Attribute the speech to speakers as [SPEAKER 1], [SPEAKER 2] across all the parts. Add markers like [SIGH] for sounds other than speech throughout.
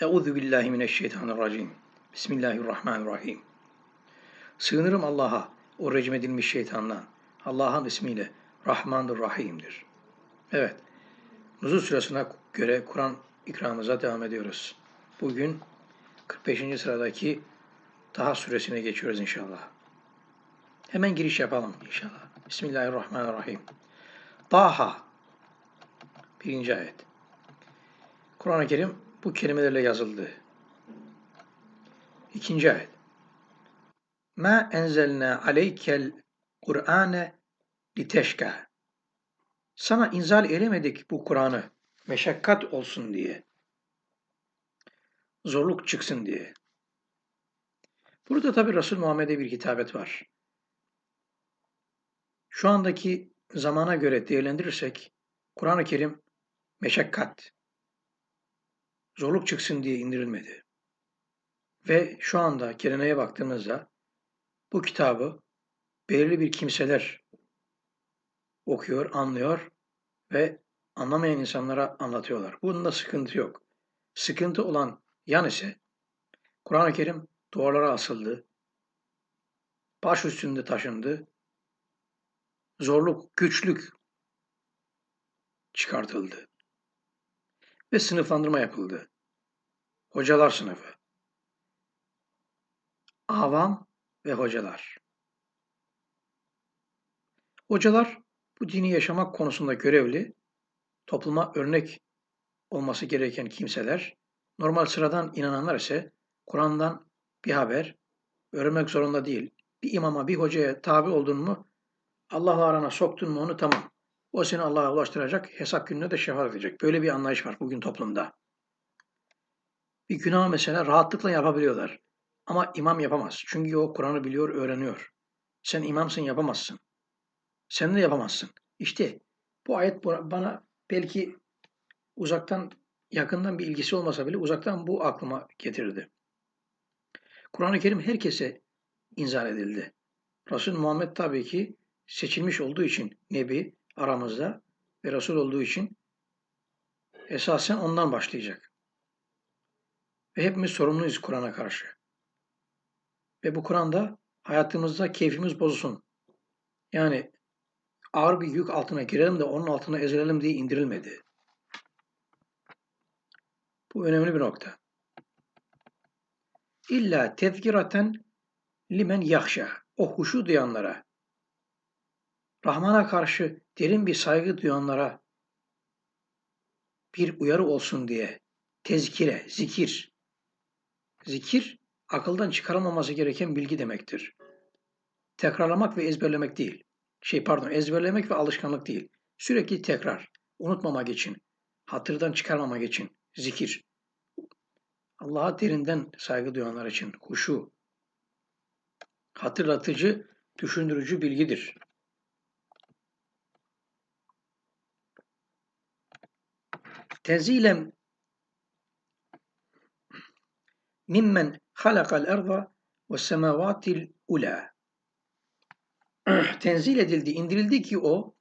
[SPEAKER 1] Euzu billahi mineşşeytanirracim. Bismillahirrahmanirrahim. Sığınırım Allah'a, o rejim edilmiş şeytandan. Allah'ın ismiyle Rahmandır Rahim'dir. Evet, Nuzul Suresine göre Kur'an ikramımıza devam ediyoruz. Bugün 45. sıradaki Taha suresine geçiyoruz inşallah. Hemen giriş yapalım inşallah. Bismillahirrahmanirrahim. Taha. Birinci ayet. Kur'an-ı Kerim bu kelimelerle yazıldı. İkinci ayet. Ma enzelna aleykel Kur'ane liteşka. Sana inzal edemedik bu Kur'an'ı meşakkat olsun diye. Zorluk çıksın diye. Burada tabi Resul Muhammed'e bir hitabet var. Şu andaki zamana göre değerlendirirsek Kur'an-ı Kerim meşakkat, zorluk çıksın diye indirilmedi. Ve şu anda geleneğe baktığımızda bu kitabı belirli bir kimseler okuyor, anlıyor ve anlamayan insanlara anlatıyorlar. Bunda sıkıntı yok. Sıkıntı olan yan ise Kur'an-ı Kerim duvarlara asıldı, baş üstünde taşındı, zorluk, güçlük çıkartıldı ve sınıflandırma yapıldı. Hocalar sınıfı, avam ve hocalar. Hocalar bu dini yaşamak konusunda görevli, topluma örnek olması gereken kimseler, normal sıradan inananlar ise Kur'an'dan bir haber öğrenmek zorunda değil. Bir imama, bir hocaya tabi oldun mu, Allah'la arana soktun mu onu tamam. O seni Allah'a ulaştıracak, hesap gününe de şefaat edecek. Böyle bir anlayış var bugün toplumda. Bir günah mesela rahatlıkla yapabiliyorlar. Ama imam yapamaz. Çünkü o Kur'an'ı biliyor, öğreniyor. Sen imamsın yapamazsın. Sen de yapamazsın. İşte bu ayet bana belki uzaktan, yakından bir ilgisi olmasa bile uzaktan bu aklıma getirdi. Kur'an-ı Kerim herkese inzal edildi. Resul Muhammed tabii ki seçilmiş olduğu için Nebi aramızda ve Resul olduğu için esasen ondan başlayacak. Ve hepimiz sorumluyuz Kur'an'a karşı. Ve bu Kur'an'da hayatımızda keyfimiz bozulsun. Yani ağır bir yük altına girelim de onun altına ezilelim diye indirilmedi. Bu önemli bir nokta. İlla tezkiraten limen yakşa. O huşu duyanlara, Rahman'a karşı derin bir saygı duyanlara bir uyarı olsun diye tezkire, zikir. Zikir akıldan çıkarılmaması gereken bilgi demektir. Tekrarlamak ve ezberlemek değil. Şey pardon, ezberlemek ve alışkanlık değil. Sürekli tekrar, unutmamak için, hatırdan çıkarmamak için zikir. Allah'a derinden saygı duyanlar için huşu, hatırlatıcı, düşündürücü bilgidir. Tenzilen mimmen halakal erda ve semavatil ula. [CLEARS THROAT] Tenzil edildi, indirildi ki o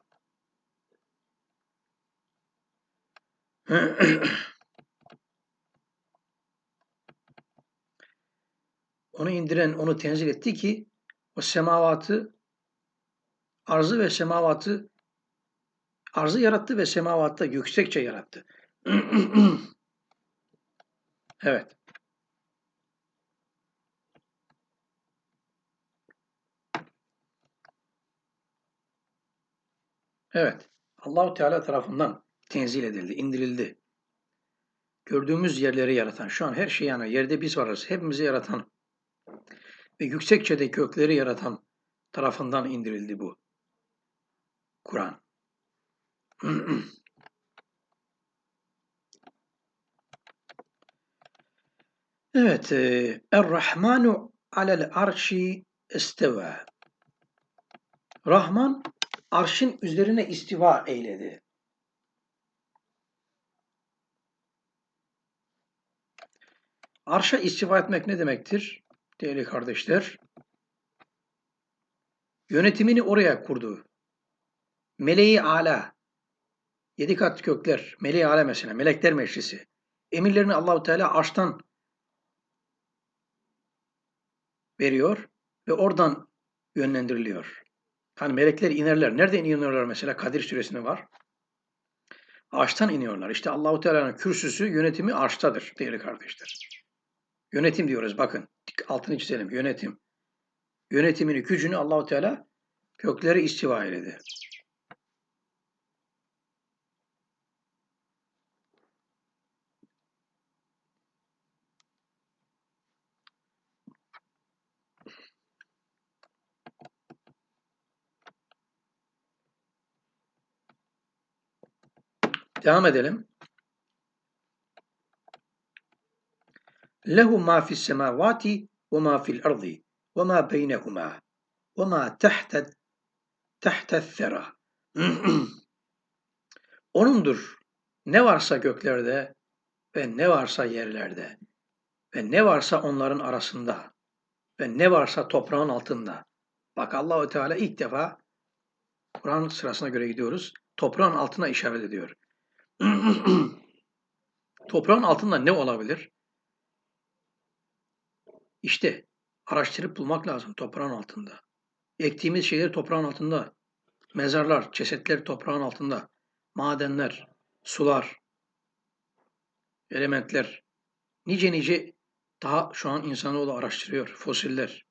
[SPEAKER 1] [CLEARS THROAT] onu indiren, onu tenzil etti ki o semavatı arzı ve semavatı arzı yarattı ve semavatta yüksekçe yarattı. [CLEARS THROAT] evet. Evet. Allahu Teala tarafından tenzil edildi, indirildi. Gördüğümüz yerleri yaratan, şu an her şey yani yerde biz varız, hepimizi yaratan ve yüksekçe de gökleri yaratan tarafından indirildi bu. Kur'an. [CLEARS THROAT] evet, e, Er-Rahmanu alel arşi isteva. Rahman arşın üzerine istiva eyledi. Arşa istiva etmek ne demektir? Değerli kardeşler, yönetimini oraya kurdu. Meleği ala, yedi kat kökler, meleği ala mesela, melekler meclisi. Emirlerini Allahu Teala arştan veriyor ve oradan yönlendiriliyor. Hani melekler inerler. Nereden iniyorlar mesela? Kadir suresinde var. Arştan iniyorlar. İşte Allahu Teala'nın kürsüsü, yönetimi arştadır değerli kardeşler. Yönetim diyoruz bakın. Altını çizelim. Yönetim. Yönetimini, gücünü Allahu Teala gökleri istiva eyledi. Devam edelim. Lehu ma fis semavati ve ma fil ardı ve ma beynehuma ve ma tahta tahta thera. Onundur. Ne varsa göklerde ve ne varsa yerlerde ve ne varsa onların arasında ve ne varsa toprağın altında. Bak Allahu Teala ilk defa Kur'an sırasına göre gidiyoruz. Toprağın altına işaret ediyor. [CLEARS THROAT] Toprağın altında ne olabilir? İşte araştırıp bulmak lazım toprağın altında. Ektiğimiz şeyler toprağın altında. Mezarlar, cesetler toprağın altında. Madenler, sular, elementler. Nice nice daha şu an insanoğlu araştırıyor. Fosiller,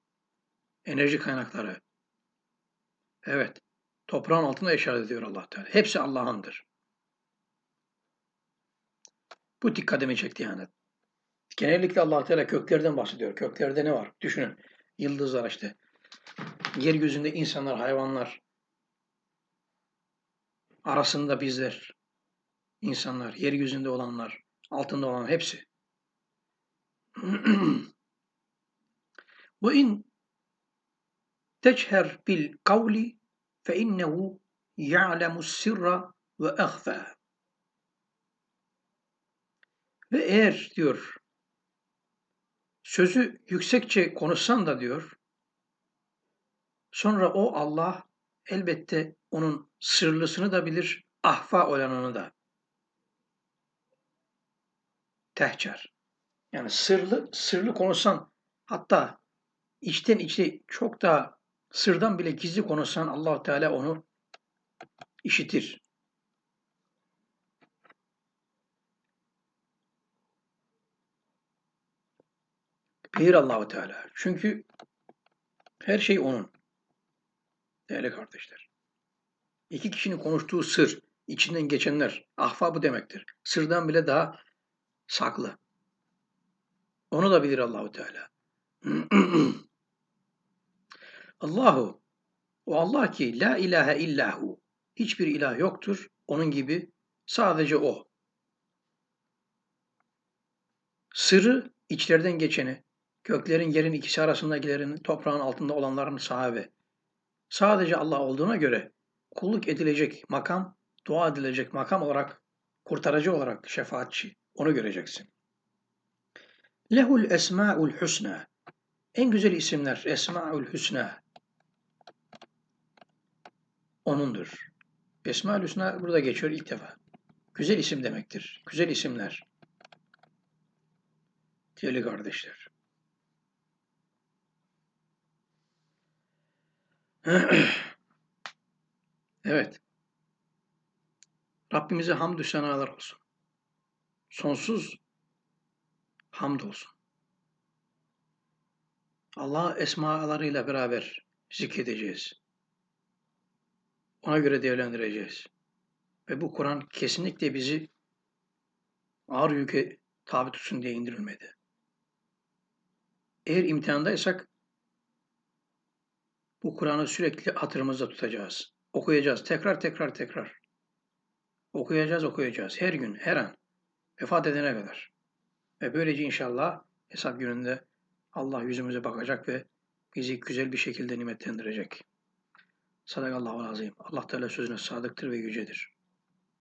[SPEAKER 1] enerji kaynakları. Evet, toprağın altında işaret ediyor allah Teala. Hepsi Allah'ındır. Bu dikkatimi çekti yani. Genellikle allah Teala köklerden bahsediyor. Köklerde ne var? Düşünün. Yıldızlar işte. Yeryüzünde insanlar, hayvanlar. Arasında bizler. insanlar, yeryüzünde olanlar, altında olan hepsi. [CLEARS THROAT] Ve in teçher bil kavli fe innehu ya'lemu sirra ve ehfe. Ve eğer diyor sözü yüksekçe konuşsan da diyor sonra o Allah elbette onun sırlısını da bilir, ahfa olanını da. Tehcer. Yani sırlı sırlı konuşsan hatta içten içe çok daha sırdan bile gizli konuşsan Allah Teala onu işitir. Bilir Allahu Teala. Çünkü her şey onun. Değerli kardeşler. İki kişinin konuştuğu sır, içinden geçenler, ahfa bu demektir. Sırdan bile daha saklı. Onu da bilir Allahu Teala. [CLEARS THROAT] Allahu o Allah ki la ilahe illahu hiçbir ilah yoktur onun gibi sadece o. Sırrı içlerden geçeni, Göklerin yerin ikisi arasındakilerin, toprağın altında olanların sahibi. Sadece Allah olduğuna göre kulluk edilecek makam, dua edilecek makam olarak, kurtarıcı olarak şefaatçi. Onu göreceksin. Lehul esma'ul husna. En güzel isimler esma'ul husna. Onundur. Esma'ul husna burada geçiyor ilk defa. Güzel isim demektir. Güzel isimler. Değerli kardeşler. [CLEARS THROAT] evet. Rabbimize hamdü senalar olsun. Sonsuz hamd olsun. Allah esmalarıyla beraber zikredeceğiz. Ona göre değerlendireceğiz. Ve bu Kur'an kesinlikle bizi ağır yüke tabi tutsun diye indirilmedi. Eğer imtihandaysak bu Kur'an'ı sürekli hatırımızda tutacağız. Okuyacağız. Tekrar tekrar tekrar. Okuyacağız, okuyacağız. Her gün, her an. Vefat edene kadar. Ve böylece inşallah hesap gününde Allah yüzümüze bakacak ve bizi güzel bir şekilde nimetlendirecek. Sadakallahu azim. Allah Teala sözüne sadıktır ve yücedir.